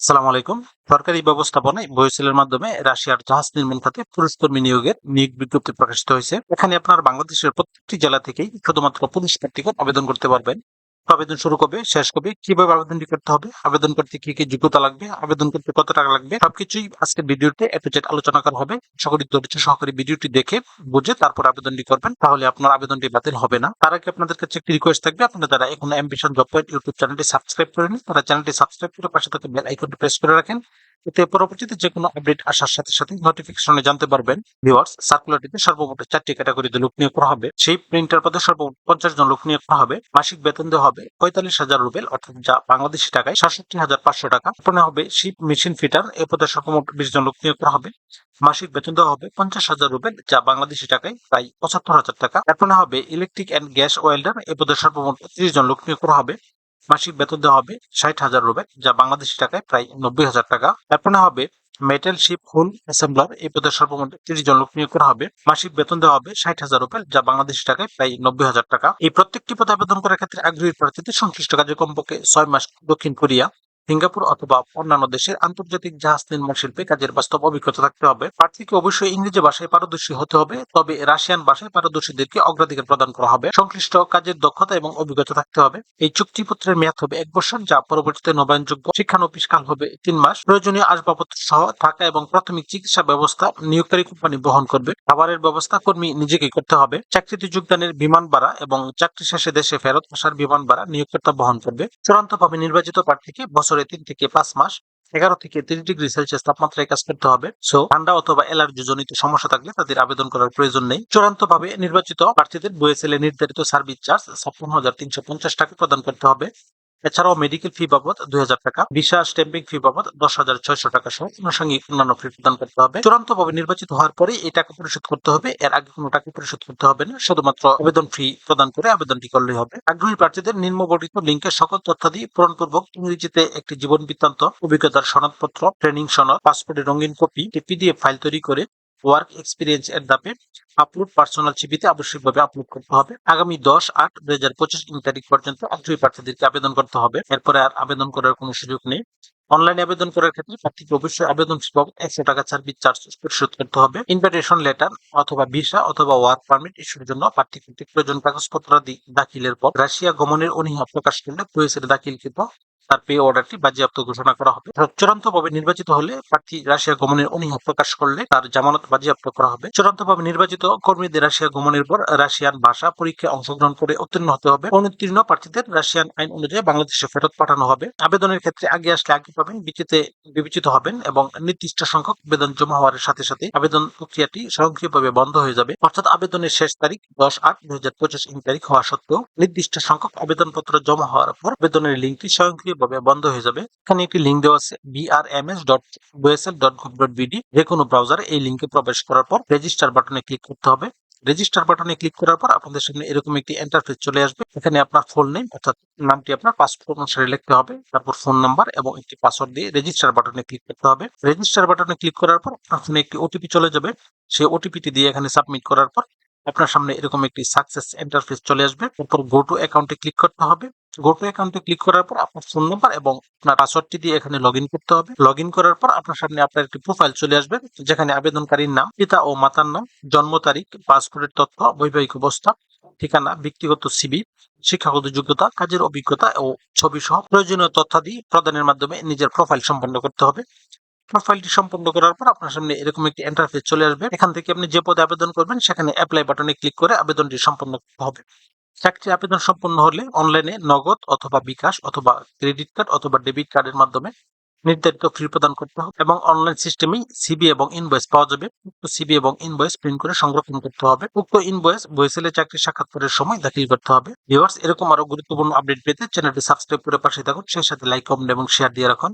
আসসালামু আলাইকুম। সরকারি ব্যবস্থাপনায় বহিসেলের মাধ্যমে রাশিয়ার জাহাজ নির্মাণ খাতে পুরুষ কর্মী নিয়োগের নিয়োগ বিজ্ঞপ্তি প্রকাশিত হয়েছে। এখানে আপনার বাংলাদেশের প্রত্যেকটি জেলা থেকেই শুধুমাত্র পুলিশ প্রার্থীগণ আবেদন করতে পারবেন। আবেদন শুরু করবে, শেষ করবে, কীভাবে আবেদনটি করতে হবে, আবেদন করতে কি কি যোগ্যতা লাগবে, আবেদন করতে কত টাকা লাগবে, সবকিছুই আজকের ভিডিওতে এত জেড আলোচনা করা হবে। সকলের ধৈর্য সহকারে ভিডিওটি দেখে, বুঝে তারপর আবেদনটি করবেন, তাহলে আপনার আবেদনটি বাতিল হবে না। তার আগে আপনাদের কাছে একটি রিকোয়েস্ট থাকবে, আপনারা যারা এখন অ্যাম্বিশন জব পয়েন্ট ইউটিউব চ্যানেলটি সাবস্ক্রাইব করে নিন তারা চ্যানেলটি সাবস্ক্রাইব করে পাশে থাকা বেল আইকনটি প্রেস করে রাখেন। এতে পরবর্তীতে যে কোনো আপডেট আসার সাথে সাথে নোটিফিকেশনে জানতে পারবেন। ভিউয়ার্স সার্কুলারটিতে সর্বমোট চারটি ক্যাটাগরিতে লোক নিয়োগ করা হবে। সেই প্রিন্টার পদে সর্বমোট পঞ্চাশ জন লোক নিয়োগ করা হবে। মাসিক বেতন দেওয়া হবে পঁয়তাল্লিশ হাজার রুবেল অর্থাৎ যা বাংলাদেশি টাকায় সাতষট্টি হাজার পাঁচশো টাকা। তারপরে হবে শিপ মেশিন ফিটার এ পদে সর্বমোট বিশ জন লোক নিয়োগ করা হবে। মাসিক বেতন দেওয়া হবে পঞ্চাশ হাজার রুবেল যা বাংলাদেশি টাকায় প্রায় পঁচাত্তর হাজার টাকা। তারপরে হবে ইলেকট্রিক অ্যান্ড গ্যাস ওয়েল্ডার এ পদে সর্বমোট ত্রিশ জন লোক নিয়োগ করা হবে। মাসিক বেতন দেওয়া হবে ষাট হাজার রুবেল যা বাংলাদেশি টাকায় প্রায় নব্বই হাজার টাকা। তারপরে হবে মেটাল শিপ হোল অ্যাসেম্বলার এই পদে সর্বমোট তিরিশ জন লোক নিয়োগ করা হবে। মাসিক বেতন দেওয়া হবে ষাট হাজার রুপেল যা বাংলাদেশি টাকায় প্রায় নব্বই হাজার টাকা। এই প্রত্যেকটি পদে আবেদন করার ক্ষেত্রে আগ্রহী প্রার্থীদের সংশ্লিষ্ট কাজে কমপক্ষে ছয় মাস দক্ষিণ কোরিয়া। সিঙ্গাপুর অথবা অন্যান্য দেশের আন্তর্জাতিক জাহাজ নির্মাণ শিল্পে কাজের বাস্তব অভিজ্ঞতা থাকতে হবে। প্রার্থীকে অবশ্যই ইংরেজি ভাষায় পারদর্শী হতে হবে, তবে রাশিয়ান ভাষায় পারদর্শীদেরকে অগ্রাধিকার প্রদান করা হবে। সংশ্লিষ্ট কাজের দক্ষতা এবং অভিজ্ঞতা থাকতে হবে। এই চুক্তিপত্রের মেয়াদ হবে এক বছর, যা পরবর্তীতে নবায়নযোগ্য শিক্ষানবিশ কাল হবে তিন মাস। প্রয়োজনীয় আসবাবপত্র সহ থাকা এবং প্রাথমিক চিকিৎসা ব্যবস্থা নিয়োগকারী কোম্পানি বহন করবে। খাবারের ব্যবস্থা কর্মী নিজেকে করতে হবে। চাকরিতে যোগদানের বিমান ভাড়া এবং চাকরি শেষে দেশে ফেরত আসার বিমান ভাড়া নিয়োগকর্তা বহন করবে। চূড়ান্তভাবে নির্বাচিত প্রার্থীকে বছরে তিন থেকে পাঁচ মাস, এগারো থেকে তিরিশ ডিগ্রি সেলসিয়াস তাপমাত্রায় কাজ করতে হবে। সো, ঠান্ডা অথবা অ্যালার্জি জনিত সমস্যা থাকলে তাদের আবেদন করার প্রয়োজন নেই। চূড়ান্ত ভাবে নির্বাচিত প্রার্থীদের বয়েসেলে নির্ধারিত সার্ভিস চার্জ ছাপ্পান্ন হাজার তিনশো পঞ্চাশ টাকা প্রদান করতে হবে। এছাড়াও মেডিকেল ফি বাবদ দুই হাজার টাকা ভিসা স্ট্যাম্পিং ফি বাবদ দশ হাজার ছয়শো টাকা সহ আনুষঙ্গিক অন্যান্য ফি প্রদান করতে হবে। চূড়ান্ত ভাবে নির্বাচিত হওয়ার পরে এই টাকা পরিশোধ করতে হবে। এর আগে কোনো টাকা পরিশোধ করতে হবে না। শুধুমাত্র আবেদন ফি প্রদান করে আবেদনটি করলেই হবে। আগ্রহী প্রার্থীদের নিম্নবর্ণিত লিঙ্কের সকল তথ্যাদি পূরণপূর্বক ইংরেজিতে একটি জীবন বৃত্তান্ত, অভিজ্ঞতার সনদপত্র, ট্রেনিং সনদ, পাসপোর্টের রঙিন কপি পিডিএফ ফাইল তৈরি করে ওয়ার্ক এক্সপিরিয়েন্স এর দাপে আপলোড পার্সোনাল ছবিতে আবশ্যিকভাবে আপলোড করতে হবে। আগামী দশ আট দুই হাজার পঁচিশ তারিখ পর্যন্ত আগ্রহী প্রার্থীদেরকে আবেদন করতে হবে। এরপরে আর আবেদন করার কোনো সুযোগ নেই। অনলাইনে আবেদন করার ক্ষেত্রে প্রার্থীকে অবশ্যই আবেদন ফি বাবদ একশো টাকা সার্ভিস চার্জ পরিশোধ করতে হবে। ইনভাইটেশন লেটার অথবা ভিসা অথবা ওয়ার্ক পারমিট ইস্যুর জন্য প্রার্থী কর্তৃক প্রয়োজন কাগজপত্র দাখিলের পর। রাশিয়া গমনের অনীহা প্রকাশ করলে প্রয়েসের দাখিলকৃত তার পে অর্ডারটি বাজেয়াপ্ত ঘোষণা করা হবে। চূড়ান্তভাবে নির্বাচিত হলে প্রার্থী রাশিয়া গমনের অনীহা প্রকাশ করলে তার জামানত বাজেয়াপ্ত করা হবে। চূড়ান্তভাবে নির্বাচিত কর্মীদের রাশিয়া গমনের পর রাশিয়ান ভাষা পরীক্ষায় অংশগ্রহণ করে উত্তীর্ণ হতে হবে। অনুত্তীর্ণ প্রার্থীদের রাশিয়ান আইন অনুযায়ী বাংলাদেশে ফেরত পাঠানো হবে। আবেদনের ক্ষেত্রে আগে আসলে আগে পাবেন, বিচিতে বিবেচিত হবেন এবং নির্দিষ্ট সংখ্যক আবেদন জমা হওয়ার সাথে সাথে আবেদন প্রক্রিয়াটি স্বয়ংক্রিয়ভাবে বন্ধ হয়ে যাবে। অর্থাৎ আবেদনের শেষ তারিখ দশ আট দুই হাজার পঁচিশ তারিখ হওয়া সত্ত্বেও নির্দিষ্ট সংখ্যক আবেদনপত্র জমা হওয়ার পর আবেদনের লিঙ্কটি স্বয়ংক্রিয়ভাবে বন্ধ হয়ে যাবে, এখানে একটি লিঙ্ক দেওয়া আছে বিআরএমএস ডট ওয়েসএল ডট গভ ডট বিডি যে কোনো ব্রাউজারে এই লিঙ্কে প্রবেশ করার পর রেজিস্টার বাটনে ক্লিক করতে হবে। রেজিস্টার বাটনে ক্লিক করার পর আপনাদের সামনে এরকম একটি ইন্টারফেস চলে আসবে, এখানে আপনার ফুল নেম অর্থাৎ নামটি আপনার পাসপোর্ট অনুসারে লিখতে হবে, তারপর ফোন নাম্বার এবং একটি পাসওয়ার্ড দিয়ে রেজিস্টার বাটনে ক্লিক করতে হবে। রেজিস্টার বাটনে ক্লিক করার পর আপনার ফোনে একটি ওটিপি চলে যাবে, সেই ওটিপিটি দিয়ে এখানে সাবমিট করার পর আপনার সামনে এরকম একটি সাকসেস ইন্টারফেস চলে আসবে। তারপর গো টু অ্যাকাউন্টে ক্লিক করতে হবে। গো টু অ্যাকাউন্টে ক্লিক করার পর আপনার ফোন নাম্বার এবং আপনার পাসওয়ার্ডটি দিয়ে এখানে লগ করতে হবে। লগ করার পর আপনার সামনে আপনার একটি প্রোফাইল চলে আসবে, যেখানে আবেদনকারীর নাম, পিতা ও মাতার নাম, জন্ম তারিখ, পাসপোর্টের তথ্য, বৈবাহিক অবস্থা, ঠিকানা, ব্যক্তিগত সিবি শিক্ষাগত যোগ্যতা, কাজের অভিজ্ঞতা ও ছবি সহ প্রয়োজনীয় তথ্যাদি প্রদানের মাধ্যমে নিজের প্রোফাইল সম্পন্ন করতে হবে। প্রোফাইলটি সম্পন্ন করার পর আপনার সামনে এরকম একটি ইন্টারফেস চলে আসবে। এখান থেকে আপনি যে পদে আবেদন করবেন, সেখানে অ্যাপ্লাই বাটনে ক্লিক করে আবেদনটি সম্পন্ন হবে। চাকরি আবেদন সম্পন্ন হলে অনলাইনে নগদ অথবা বিকাশ অথবা ক্রেডিট কার্ড অথবা ডেবিট কার্ডের মাধ্যমে নির্ধারিত ফি প্রদান করতে হবে এবং অনলাইন সিস্টেমেই সিবি এবং ইনভয়েস পাওয়া যাবে। উক্ত সিবি এবং ইনভয়েস প্রিন্ট করে সংরক্ষণ করতে হবে। উক্ত ইনভয়েস বইসেলে চাকরি সাক্ষাৎকারের সময় দাখিল করতে হবে। ভিউয়ার্স এরকম আরও গুরুত্বপূর্ণ আপডেট পেতে চ্যানেলটি সাবস্ক্রাইব করে পাশে থাকুন। সেই সাথে লাইক কমেন্ট এবং শেয়ার দিয়ে রাখুন।